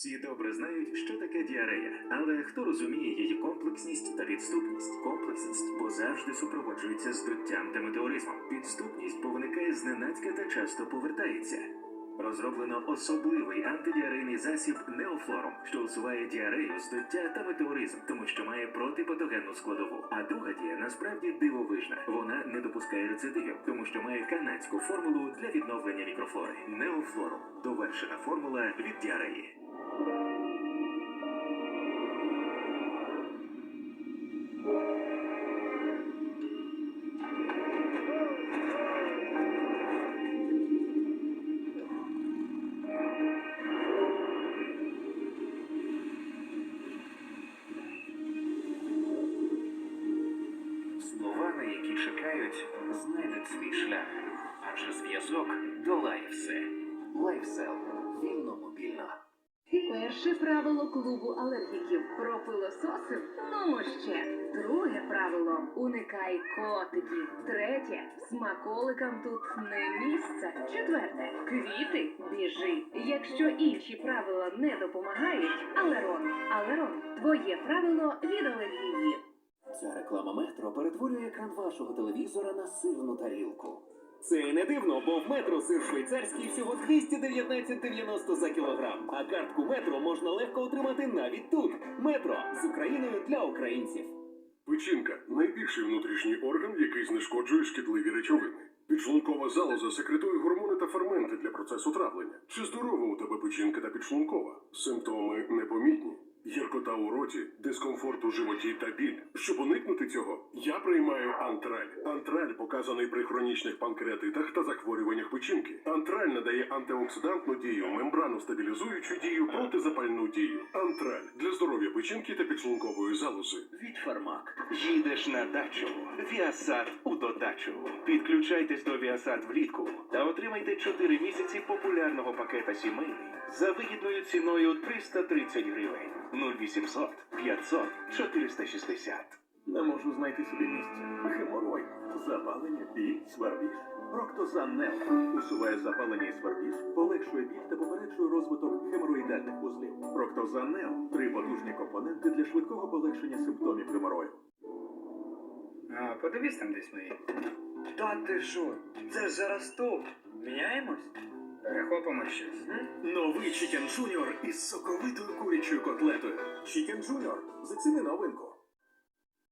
Всі добре знають, що таке діарея, але хто розуміє її комплексність та підступність? Комплексність, бо завжди супроводжується здуттям та метеоризмом. Підступність, бо зненацька та часто повертається. Розроблено особливий антидіарейний засіб Неофлорум, що усуває діарею, здуття та метеоризм, тому що має протипатогенну складову. А друга дія насправді дивовижна. Вона не допускає рецидивів, тому що має канадську формулу для відновлення мікрофлори. Неофлорум довершена формула від діареї. Які чекають, знайдуть свій шлях, адже зв'язок долає все. Лайфсел. Вільно мобільно. Перше правило клубу алергіків про пилососив ну ще. Друге правило уникай котиків. Третє смаколикам тут не місце. Четверте квіти біжи. Якщо інші правила не допомагають, алерон. Алерон твоє правило від алергії. Ця реклама метро перетворює екран вашого телевізора на сирну тарілку. Це і не дивно, бо в метро сир швейцарський всього 219,90 за кілограм. А картку метро можна легко отримати навіть тут. Метро з Україною для українців. Печінка найбільший внутрішній орган, який знешкоджує шкідливі речовини. Підшлункова залоза секретує гормони та ферменти для процесу травлення. Чи здорова у тебе печінка та підшлункова? Симптоми непомітні. Гіркота у роті, дискомфорт у животі та біль. Щоб уникнути цього, я приймаю антраль. Антраль показаний при хронічних панкреатитах та захворюваннях печінки. Антраль надає антиоксидантну дію, мембрану стабілізуючу дію, протизапальну дію. Антраль для здоров'я печінки та підшлункової залози. Від Фармак. Їдеш на дачу. Віасад у додачу. Підключайтесь до Віасад влітку та отримайте 4 місяці популярного пакета сімейний за вигідною ціною 330 гривень. 0800 500 460. Не можу знайти собі місця. Геморой, запалення, біль, свербіж. Проктозан Нел усуває запалення і свербіж, полегшує біль та попереджує розвиток геморроїдальних вузлів. Проктозан Нел – три потужні компоненти для швидкого полегшення симптомів геморою. А, подивись там десь мої. Та ти що? Це ж зараз топ. Міняємось? Перехопимо щось. Новий Чікен Джуніор із соковитою курячою котлетою. Чікен Джуніор. Заціни новинку.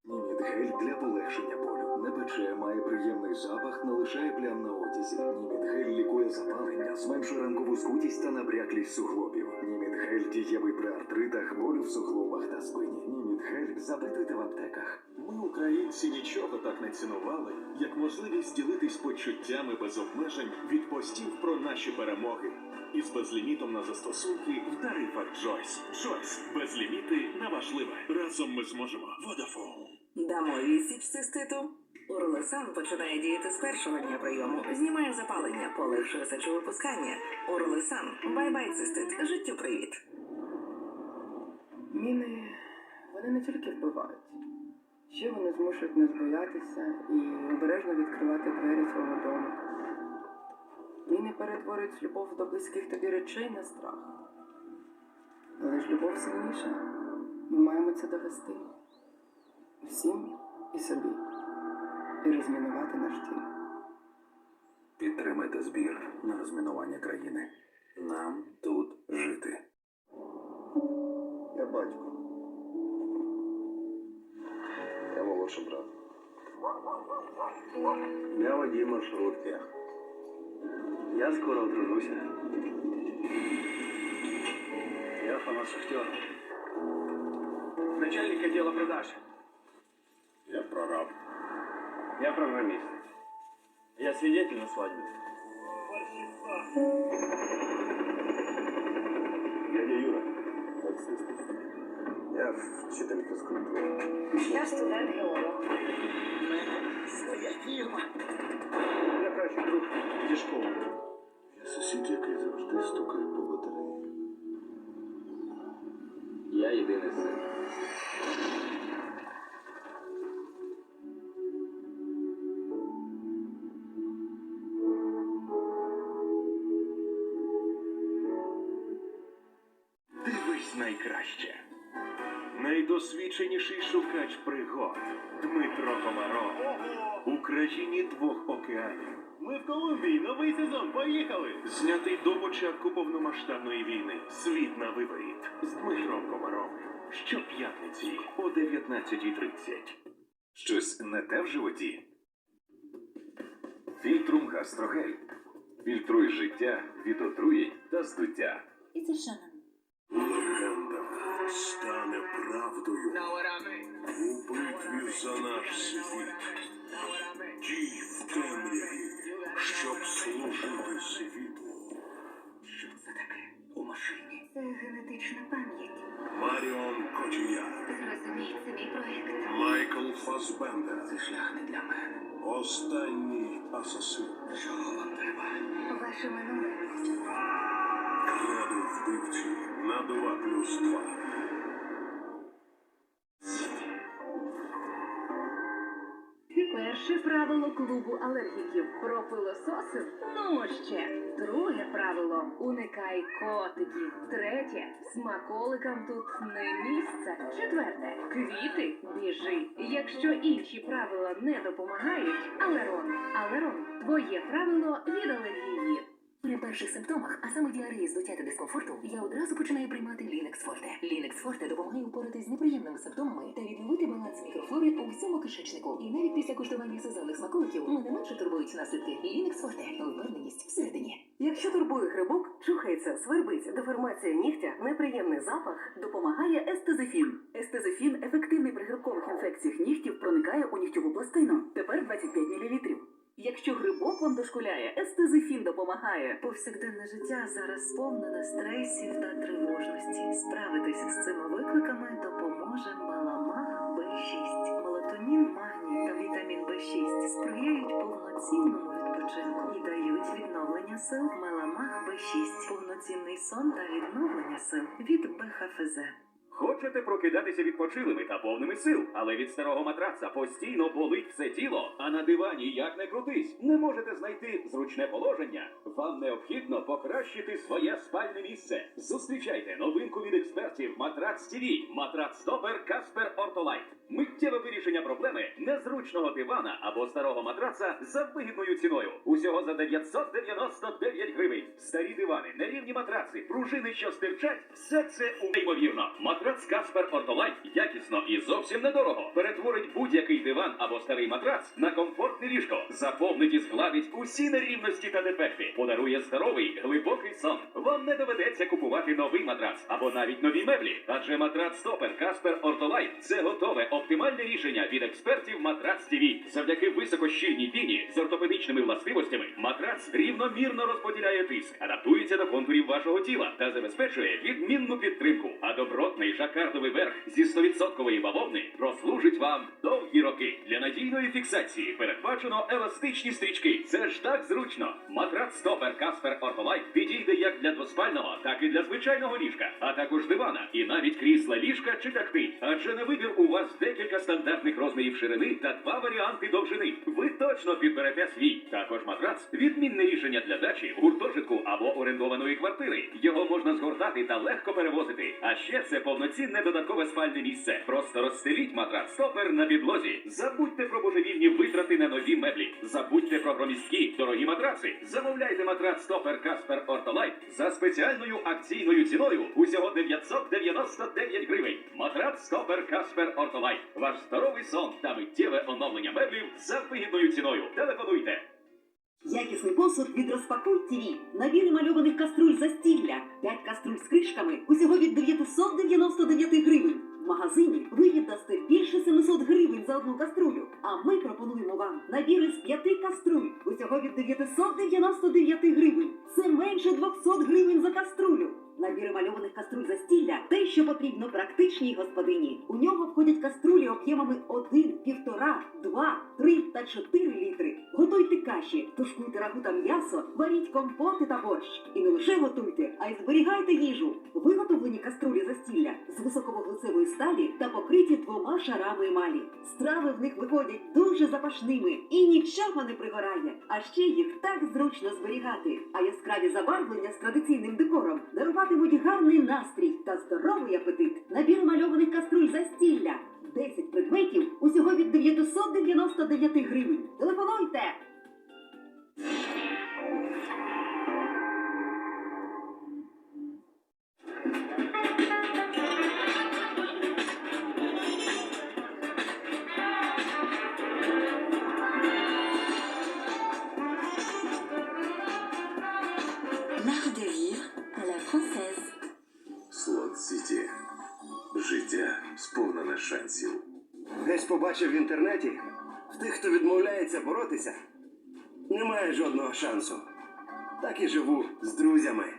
Німітгель для полегшення болю. Не пече, має приємний запах, не лишає плям на одязі. Німітгель лікує запалення, зменшує ранкову скутість та набряклість суглобів. Німітгель дієвий при артритах, болю в суглобах та спині. Гель запитуйте в аптеках. Ми, українці, нічого так не цінували, як можливість ділитись почуттями без обмежень від постів про наші перемоги. Із безлімітом на застосунки в тарифах Джойс. Джойс. Безліміти на важливе. Разом ми зможемо. Водафон. Дамо відсіч циститу. Урлесан починає діяти з першого дня прийому. Знімає запалення, полегшує сечовипускання. Урлесан. Бай-бай цистит. Життю привіт. Міни не тільки вбивають, ще вони змушують нас боятися і обережно відкривати двері свого дому. Міни перетворюють любов до близьких тобі речей на страх. Але ж любов сильніша. Ми маємо це довести всім і собі, і розмінувати наш дім. Підтримайте збір на розмінування країни. Нам тут жити. Я батько. Я молодший брат. Я водій маршрутки. Я скоро одружуся. Я фанат шахтера. Начальник отдела продаж. Я прораб. Я программист. Я свидетель на свадьбе. Дядя Юра. Таксист. Я вчитель фізкультури. Я студент геолог. Своя фірма. Я кращий друг зі школи. Я сусід, який завжди стукає по батареї. Я єдиний син. найкраще. Найдосвідченіший шукач пригод Дмитро Комаров у країні двох океанів. Ми в Колумбії, новий сезон, поїхали! Знятий до початку повномасштабної війни. Світ на виворіт з Дмитром Комаровим. Щоп'ятниці о 19.30. Щось не те в животі? Фільтрум гастрогель. Фільтруй життя від отруєнь та здуття. Легенда стане правдою у битві за наш світ. Дій в темряві, щоб служити світлу. Що це таке у машині? Це генетична пам'ять. Маріон Котіяр, Зрозумій, це мій проєкт. Майкл Фасбендер. Це шлях не для мене. Останній асасин. Чого вам треба? Ваше минуле. Кредо вбивці на 2 плюс 2. Перше правило клубу алергіків про пилососи ну ще. Друге правило уникай котиків. Третє смаколикам тут не місце. Четверте квіти біжи. Якщо інші правила не допомагають, алерон. Алерон твоє правило від алергії. При перших симптомах, а саме діареї, здуття та дискомфорту, я одразу починаю приймати Лінекс Форте. Лінекс Форте допомагає впоратись з неприємними симптомами та відновити баланс мікрофлори у всьому кишечнику. І навіть після куштування сезонних смаколиків мене менше турбують наслідки. Лінекс Форте впевненість всередині. Якщо турбує грибок, чухається, свербить, деформація нігтя, неприємний запах, допомагає естезифін. Естезифін ефективний при грибкових інфекціях нігтів проникає у нігтєву пластину. Тепер 25 мл. Якщо грибок вам дошкуляє, естезифін допомагає. Повсякденне життя зараз сповнене стресів та тривожності. Справитися з цими викликами допоможе Меламах Б6. Мелатонін, магній та вітамін Б6 сприяють повноцінному відпочинку і дають відновлення сил. Меламах Б6 повноцінний сон та відновлення сил від БХФЗ. Хочете прокидатися відпочилими та повними сил, але від старого матраца постійно болить все тіло, а на дивані як не крутись, не можете знайти зручне положення. Вам необхідно покращити своє спальне місце. Зустрічайте новинку від експертів Матрац ТІВІ, Матрац Стопер Каспер Ортолайт. Миттєве вирішення проблеми незручного дивана або старого матраца за вигідною ціною. Усього за 999 гривень. Старі дивани, нерівні матраци, пружини, що стирчать, все це неймовірно. Матрац Каспер Ортолайт якісно і зовсім недорого. Перетворить будь-який диван або старий матрац на комфортне ліжко, заповнить і згладить усі нерівності та дефекти, подарує здоровий, глибокий сон. Вам не доведеться купувати новий матрац або навіть нові меблі, адже матрац Стопер Каспер Ортолайт це готове оптимальне рішення від експертів Матрац ТВ. Завдяки високощільній піні з ортопедичними властивостями матрац рівномірно розподіляє тиск, адаптується до контурів вашого тіла та забезпечує відмінну підтримку. А добротний жакардовий верх зі 100% бавовни прослужить вам довгі роки. Для надійної фіксації передбачено еластичні стрічки. Це ж так зручно. Матрац Стопер Каспер Ортолайт підійде як для двоспального, так і для звичайного ліжка, а також дивана і навіть крісла ліжка чи тахти. Адже на вибір у вас декілька стандартних розмірів ширини та два варіанти довжини. Ви точно підберете свій. Також матрац відмінне рішення для дачі, гуртожитку або орендованої квартири. Його можна згортати та легко перевозити. А ще це повноцінне додаткове спальне місце. Просто розстеліть матрац стопер на підлозі. Забудьте про божевільні витрати на нові меблі. Забудьте про громісткі, дорогі матраци. Замовляйте матрац стопер Каспер Ортолайт за спеціальною акційною ціною усього 999 гривень. Матрац стопер Каспер Ортолайт. Ваш здоровий сон та миттєве оновлення меблів за вигідною ціною. Телефонуйте. Якісний посуд від Розпакуй ТВ. Набір мальованих каструль застілля. 5 каструль з кришками. Усього від 999 гривень. В магазині ви віддасте більше 700 гривень за одну каструлю. А ми пропонуємо вам набір із 5 каструль. Усього від 999 гривень. Це менше 200 гривень за каструлю. Набір мальованих каструль те, що потрібно практичній господині. У нього входять каструлі об'ємами 1, 1,5, 2, 3 та 4 літри. Каші, тушкуйте рагу та м'ясо, варіть компоти та борщ. І не лише готуйте, а й зберігайте їжу. Виготовлені каструлі застілля з високовуглецевої сталі та покриті двома шарами емалі. Страви в них виходять дуже запашними і нічого не пригорає. А ще їх так зручно зберігати. А яскраві забарвлення з традиційним декором даруватимуть гарний настрій та здоровий апетит. Набір мальованих каструль застілля. 10 предметів усього від 999 гривень. Телефонуйте! Шансів. Десь побачив в інтернеті, в тих, хто відмовляється боротися, немає жодного шансу. Так і живу з друзями.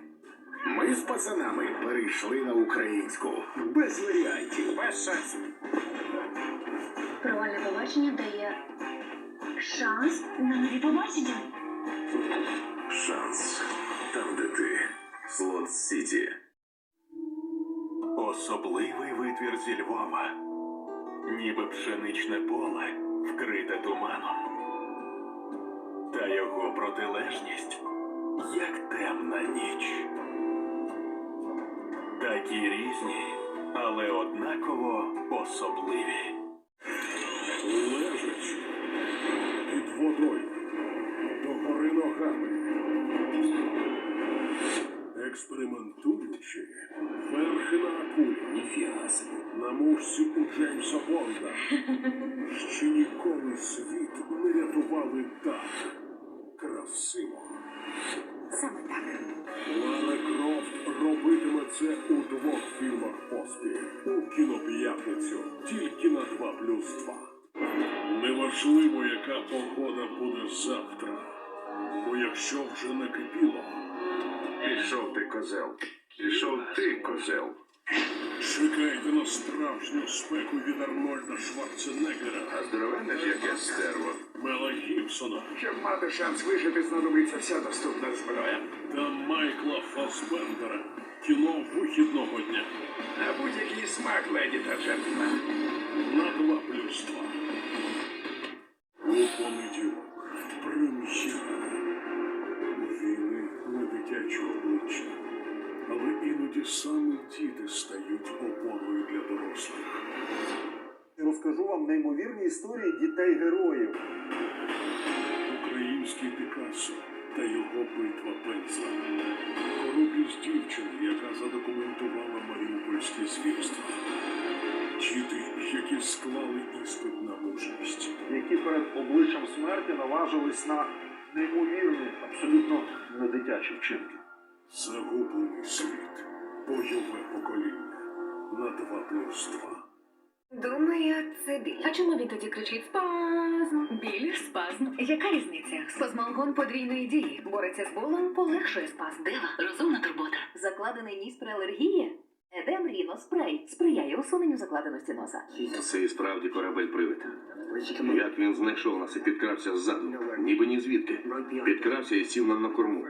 Ми з пацанами перейшли на українську. Без варіантів. Без шансів. Провальне побачення дає шанс на нові побачення. Шанс. Пшеничне поле, вкрите туманом. Та його протилежність, як темна ніч. Такі різні, але однаково особливі. Мушці у Джеймса Бонда. Ще ніколи світ не рятували так красиво. Саме так. Лара Крофт робитиме це у двох фільмах поспіль. У кіноп'ятницю тільки на 2 плюс 2. Неважливо, яка погода буде завтра. Бо якщо вже накипіло, Пішов ти, козел. Пішов ти, козел. Чекайте на справжню спеку від Арнольда Шварценеггера, А здоровенне ж яке стерво. Мела Гібсона Щоб мати шанс вижити, знадобиться вся доступна зброя. та Майкла Фасбендера. Кіно вихідного дня На будь-який смак, леді та джентльмен. на два плюс 2. Діти стають опорою для дорослих. Розкажу вам неймовірні історії дітей-героїв. Український Пікассо та його битва пензла. Хоробрість дівчини, яка задокументувала маріупольське звірства. Діти, які склали іспит на мужність. Які перед обличчям смерті наважились на неймовірні, абсолютно недитячі вчинки. Загублений світ. Бойове покоління. На 2 плюс 2. Думаю, це біль. А чому він тоді кричить спазм? Біль, спазм. Яка різниця? Спазмалгон подвійної дії. Бореться з болем, полегшує спазм. Дева, розумна турбота. Закладений ніс при алергії? Едем Ріно спрей сприяє усуненню закладеності носа. Це і справді корабель привид. Як він знайшов нас і підкрався ззаду, ніби ні звідки. Підкрався і сів нам на корму.